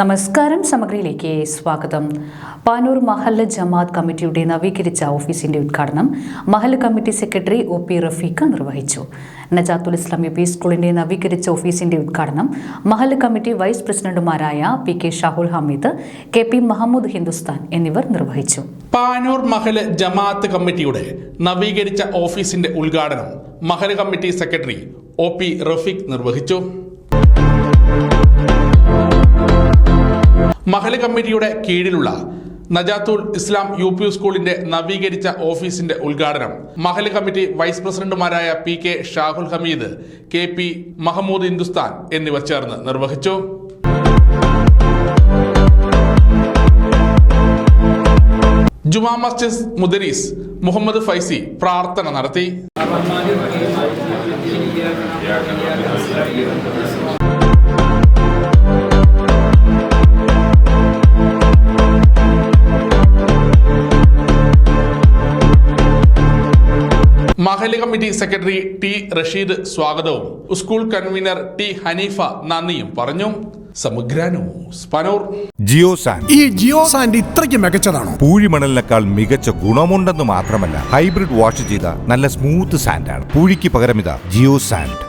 നമസ്കാരം സമഗ്രയിലേക്ക് സ്വാഗതം. പാനൂർ മഹല്ല ജമാഅത്ത് കമ്മിറ്റിയുടെ നവീകരിച്ച ഓഫീസിന്റെ ഉദ്ഘാടനം മഹല്ല committee secretary O P Rafeeq നിർവഹിച്ചു. നജാത്തുൽ ഇസ്ലാം യു പി സ്കൂളിന്റെ നവീകരിച്ച ഓഫീസിന്റെ ഉദ്ഘാടനം മഹല്ല കമ്മിറ്റി വൈസ് പ്രസിഡന്റുമാരായ P K Shahul Hameed K P Mahmood Hindustan എന്നിവർ നിർവഹിച്ചു. പാനൂർ മഹൽ ജമാഅത്ത് കമ്മിറ്റിയുടെ നവീകരിച്ച ഓഫീസിന്റെ ഉദ്ഘാടനം Mahal committee secretary O P Rafeeq നിർവഹിച്ചു. മഹൽ കമ്മിറ്റിയുടെ കീഴിലുള്ള നജാത്തുൽ ഇസ്ലാം യു പി സ്കൂളിന്റെ നവീകരിച്ച ഓഫീസിന്റെ ഉദ്ഘാടനം മഹൽ കമ്മിറ്റി വൈസ് പ്രസിഡന്റുമാരായ P K Shahul Hameed K P Mahmood Hindustan എന്നിവർ ചേർന്ന് നിർവഹിച്ചു. ജുമാ മസ്ജിദ് മുദരീസ് മുഹമ്മദ് ഫൈസി പ്രാർത്ഥന നടത്തി. മഹൽ കമ്മിറ്റി സെക്രട്ടറി ടി റഷീദ് സ്വാഗതവും. സ്കൂൾ കൺവീനർ ടി ഹനീഫ നന്ദിയും പറഞ്ഞു. ജിയോ സാൻഡ് ഈ ജിയോ സാൻഡ് ഇത്രയ്ക്ക് മികച്ചതാണോ? പൂഴിമണലിനേക്കാൾ മികച്ച ഗുണമുണ്ടെന്ന് മാത്രമല്ല ഹൈബ്രിഡ് വാഷ് ചെയ്ത നല്ല സ്മൂത്ത് സാൻഡാണ്. പൂഴിക്ക് പകരം ഇതാ ജിയോ സാൻഡ്.